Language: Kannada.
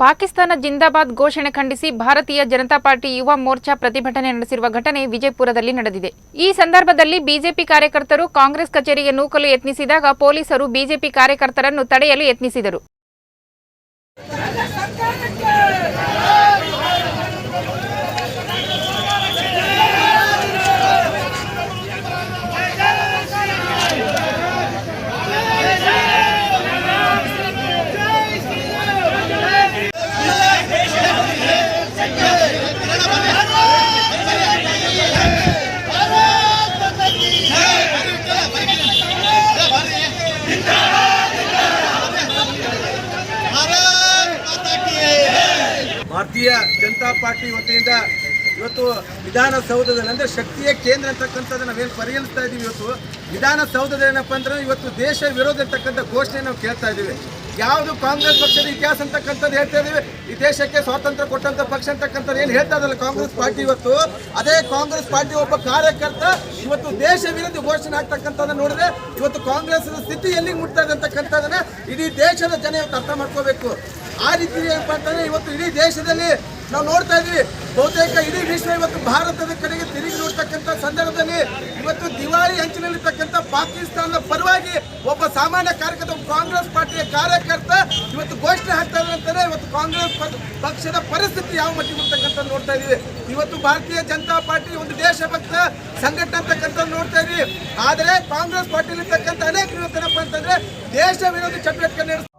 ಪಾಕಿಸ್ತಾನ ಜಿಂದಾಬಾದ್ ಘೋಷಣೆ ಖಂಡಿಸಿ ಭಾರತೀಯ ಜನತಾ ಪಾರ್ಟಿ ಯುವ ಮೋರ್ಚಾ ಪ್ರತಿಭಟನೆ ನಡೆಸಿರುವ ಘಟನೆ ವಿಜಯಪುರದಲ್ಲಿ ನಡೆದಿದೆ. ಈ ಸಂದರ್ಭದಲ್ಲಿ ಬಿಜೆಪಿ ಕಾರ್ಯಕರ್ತರು ಕಾಂಗ್ರೆಸ್ ಕಚೇರಿಗೆ ನೂಕಲು ಯತ್ನಿಸಿದಾಗ ಪೊಲೀಸರು ಬಿಜೆಪಿ ಕಾರ್ಯಕರ್ತರನ್ನು ತಡೆಯಲು ಯತ್ನಿಸಿದರು. ಭಾರತೀಯ ಜನತಾ ಪಾರ್ಟಿ ವತಿಯಿಂದ ಇವತ್ತು ವಿಧಾನಸೌಧದಲ್ಲಿ, ಅಂದರೆ ಶಕ್ತಿಯ ಕೇಂದ್ರ ಅಂತಕ್ಕಂಥದ್ದು ನಾವೇನು ಪರಿಗಣಿಸ್ತಾ ಇದ್ದೀವಿ ಇವತ್ತು ವಿಧಾನಸೌಧದ ಏನಪ್ಪ ಅಂದ್ರೆ ಇವತ್ತು ದೇಶ ವಿರೋಧ ಇರ್ತಕ್ಕಂಥ ಘೋಷಣೆ ನಾವು ಕೇಳ್ತಾ ಇದ್ದೀವಿ ಯಾವುದು ಕಾಂಗ್ರೆಸ್ ಪಕ್ಷದ ಇತಿಹಾಸ ಅಂತಕ್ಕಂಥದ್ದು ಹೇಳ್ತಾ ಇದೀವಿ. ಈ ದೇಶಕ್ಕೆ ಸ್ವಾತಂತ್ರ್ಯ ಕೊಟ್ಟಂತ ಪಕ್ಷ ಅಂತಕ್ಕಂಥದ್ದು ಏನು ಹೇಳ್ತಾ ಇದ್ದಲ್ಲ ಕಾಂಗ್ರೆಸ್ ಪಾರ್ಟಿ ಇವತ್ತು? ಅದೇ ಕಾಂಗ್ರೆಸ್ ಪಾರ್ಟಿ ಒಬ್ಬ ಕಾರ್ಯಕರ್ತ ಇವತ್ತು ದೇಶ ವಿರೋಧಿ ಘೋಷಣೆ ಆಗ್ತಕ್ಕಂಥದ್ದು ನೋಡಿದ್ರೆ ಇವತ್ತು ಕಾಂಗ್ರೆಸ್ ಸ್ಥಿತಿ ಎಲ್ಲಿಗೆ ಮುಟ್ತಾ ಇದೆ ಅಂತಕ್ಕಂಥದ್ದನ್ನ ಇಡೀ ದೇಶದ ಜನ ಇವತ್ತು ಅರ್ಥ ಮಾಡ್ಕೋಬೇಕು. ಆ ರೀತಿ ಏನಪ್ಪ ಅಂತಂದ್ರೆ ಇವತ್ತು ಇಡೀ ದೇಶದಲ್ಲಿ ನಾವು ನೋಡ್ತಾ ಇದ್ವಿ ಬಹುತೇಕ ಇಡೀ ವಿಶ್ವ ಇವತ್ತು ಭಾರತದ ಕಡೆಗೆ ತಿರುಗಿ ನೋಡ್ತಕ್ಕಂಥ ಸಂದರ್ಭದಲ್ಲಿ ಇವತ್ತು ದಿವಾಳಿ ಹಂಚಿನಲ್ಲಿರ್ತಕ್ಕಂಥ ಪಾಕಿಸ್ತಾನದ ಪರವಾಗಿ ಒಬ್ಬ ಸಾಮಾನ್ಯ ಕಾರ್ಯಕರ್ತ ಕಾಂಗ್ರೆಸ್ ಪಾರ್ಟಿಯ ಕಾರ್ಯಕರ್ತ ಇವತ್ತು ಘೋಷಣೆ ಹಾಕ್ತಾ ಇದ್ದಾರೆ ಇವತ್ತು ಕಾಂಗ್ರೆಸ್ ಪಕ್ಷದ ಪರಿಸ್ಥಿತಿ ಯಾವ ಮಟ್ಟಿಗೆ ಇರ್ತಕ್ಕಂಥ ನೋಡ್ತಾ ಇದೀವಿ ಇವತ್ತು ಭಾರತೀಯ ಜನತಾ ಪಾರ್ಟಿ ಒಂದು ದೇಶಭಕ್ತ ಸಂಘಟನೆ ಅಂತಕ್ಕಂಥ ನೋಡ್ತಾ ಇದೀವಿ ಆದರೆ ಕಾಂಗ್ರೆಸ್ ಪಾರ್ಟಿಲಿರ್ತಕ್ಕಂಥ ಅನೇಕ ಇವತ್ತೇನಪ್ಪ ಅಂತಂದ್ರೆ ದೇಶ ವಿರೋಧಿ ಚಟುವಟಿಕೆ